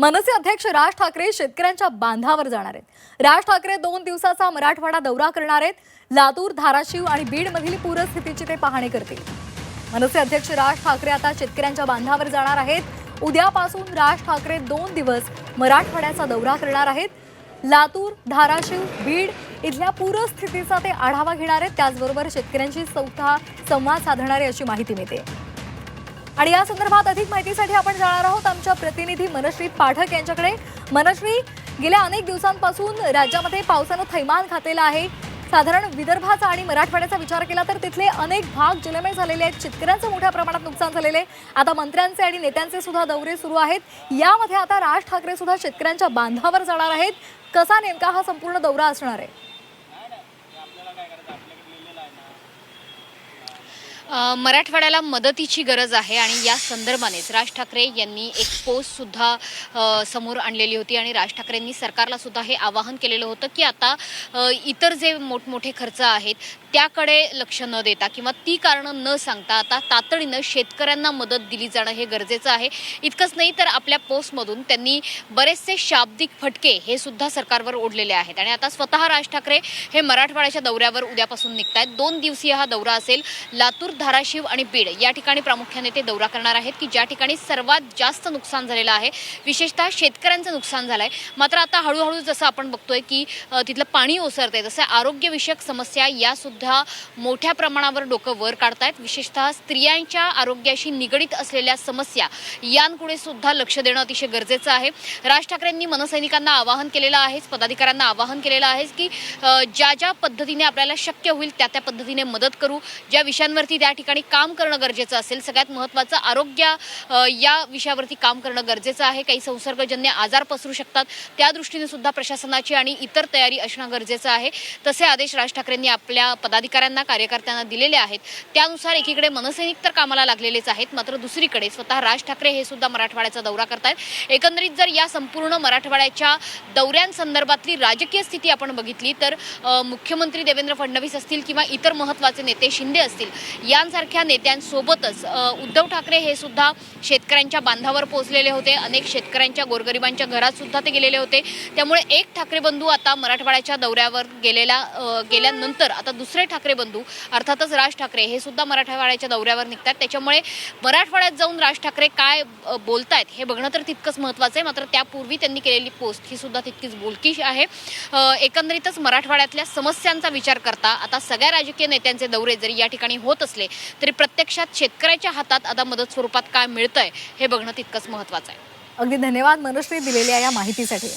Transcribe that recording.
मनसे अध्यक्ष राज ठाकरे शेतकऱ्यांच्या बांधावर जाणार आहेत. राज ठाकरे दोन दिवसाचा मराठवाडा दौरा करणार आहेत. लातूर धाराशिव आणि बीडमधील पूरस्थितीची ते पाहणी करतील. मनसे अध्यक्ष राज ठाकरे आता शेतकऱ्यांच्या बांधावर जाणार आहेत. उद्यापासून राज ठाकरे दोन दिवस मराठवाड्याचा दौरा करणार आहेत. लातूर धाराशिव बीड इथल्या पूरस्थितीचा ते आढावा घेणार आहेत. त्याचबरोबर शेतकऱ्यांशी चौथा संवाद साधणार आहे अशी माहिती मिळते. आणि या संदर्भात अधिक माहितीसाठी आपण जाणार आहोत आमच्या प्रतिनिधी मनश्री पाठक यांच्याकडे. मनश्री गेल्या अनेक दिवसांपासून राज्यामध्ये पावसानं थैमान घातलेलं आहे. साधारण विदर्भाचा आणि मराठवाड्याचा विचार केला तर तिथले अनेक भाग जलमय झालेले आहेत. शेतकऱ्यांचं मोठ्या प्रमाणात नुकसान झालेलं आहे. आता मंत्र्यांचे आणि नेत्यांचे सुद्धा दौरे सुरू आहेत. यामध्ये आता राज ठाकरे सुद्धा शेतकऱ्यांच्या बांधावर जाणार आहेत. कसा नेमका हा संपूर्ण दौरा असणार आहे? मराठवाड्याला मदतीची गरज आहे आणि या संदर्भानेच राज ठाकरे यांनी एक पोस्ट सुद्धा समोर आणलेली होती आणि राज ठाकरेंनी सरकारला सुद्धा हे आवाहन केलेलं होतं की आता इतर जे मोठमोठे खर्च आहेत त्याकडे लक्ष न देता किंवा ती कारणं न सांगता आता तातडीनं शेतकऱ्यांना मदत दिली जाणं हे गरजेचं आहे. इतकंच नाही तर आपल्या पोस्टमधून त्यांनी बरेचसे शाब्दिक फटके हे सुद्धा सरकारवर ओढलेले आहेत. आणि आता स्वतः राज ठाकरे हे मराठवाड्याच्या दौऱ्यावर उद्यापासून निघत आहेत दोन दिवसीय हा दौरा असेल. लातूर धाराशिव आणि बीड या ठिकाणी प्रामुख्याने ते दौरा करणार आहेत की ज्या ठिकाणी सर्वात जास्त नुकसान झालेलं आहे. विशेषतः शेतकऱ्यांचं नुकसान झालं आहे मात्र आता हळूहळू जसं आपण बघतोय की तिथलं पाणी ओसरतंय तसं आरोग्यविषयक समस्या या सुद्धा मोठ्या प्रमाणावर डोकं वर काढतायत. विशेषतः स्त्रियांच्या आरोग्याशी निगडीत असलेल्या समस्या यांकडे सुद्धा लक्ष देणं अतिशय गरजेचं आहे. राज ठाकरेंनी मनसैनिकांना आवाहन केलेलं आहेच पदाधिकाऱ्यांना आवाहन केलेलं आहे की ज्या ज्या पद्धतीने आपल्याला शक्य होईल त्या त्या पद्धतीने मदत करू. ज्या विषयांवरती त्या ठिकाणी काम करणं गरजेचं असेल सगळ्यात महत्त्वाचं आरोग्य या विषयावरती काम करणं गरजेचं आहे. काही संसर्गजन्य आजार पसरू शकतात. त्या दृष्टीने सुद्धा प्रशासनाची आणि इतर तयारी असणं गरजेचं आहे. तसे आदेश राज ठाकरेंनी आपल्या पदाधिकाऱ्यांना कार्यकर्त्यांना दिलेले आहेत. त्यानुसार एकीकडे मनसैनिक तर कामाला लागलेलेच आहेत मात्र दुसरीकडे स्वतः राज ठाकरे हे सुद्धा मराठवाड्याचा दौरा करतायत. एकंदरीत जर या संपूर्ण मराठवाड्याच्या दौऱ्यांसंदर्भातली राजकीय स्थिती आपण बघितली तर मुख्यमंत्री देवेंद्र फडणवीस असतील किंवा इतर महत्त्वाचे नेते शिंदे असतील यांसारख्या नेत्यांसोबतच उद्धव ठाकरे हे सुद्धा शेतकऱ्यांच्या बांधावर पोहोचलेले होते. अनेक शेतकऱ्यांच्या गोरगरिबांच्या घरात सुद्धा ते गेलेले होते. त्यामुळे एक ठाकरे बंधू आता मराठवाड्याच्या दौऱ्यावर गेलेला गेल्यानंतर आता दुसरे ठाकरे बंधू अर्थातच राज ठाकरे हे सुद्धा मराठवाड्याच्या दौऱ्यावर निघतात त्याच्यामुळे मराठवाड्यात जाऊन राज ठाकरे काय बोलतायत हे बघणं तर तितकंच महत्त्वाचं आहे. मात्र त्यापूर्वी त्यांनी केलेली पोस्ट ही सुद्धा तितकीच बोलकी आहे. एकंदरीतच मराठवाड्यातल्या समस्यांचा विचार करता आता सगळ्या राजकीय नेत्यांचे दौरे जरी या ठिकाणी होत असले तरी प्रत्यक्षात शेतकऱ्याच्या हातात आता मदत स्वरूपात काय मिळतंय हे बघणं तितकंच महत्त्वाचं आहे. अगदी धन्यवाद मनश्री दिलेल्या या माहितीसाठी.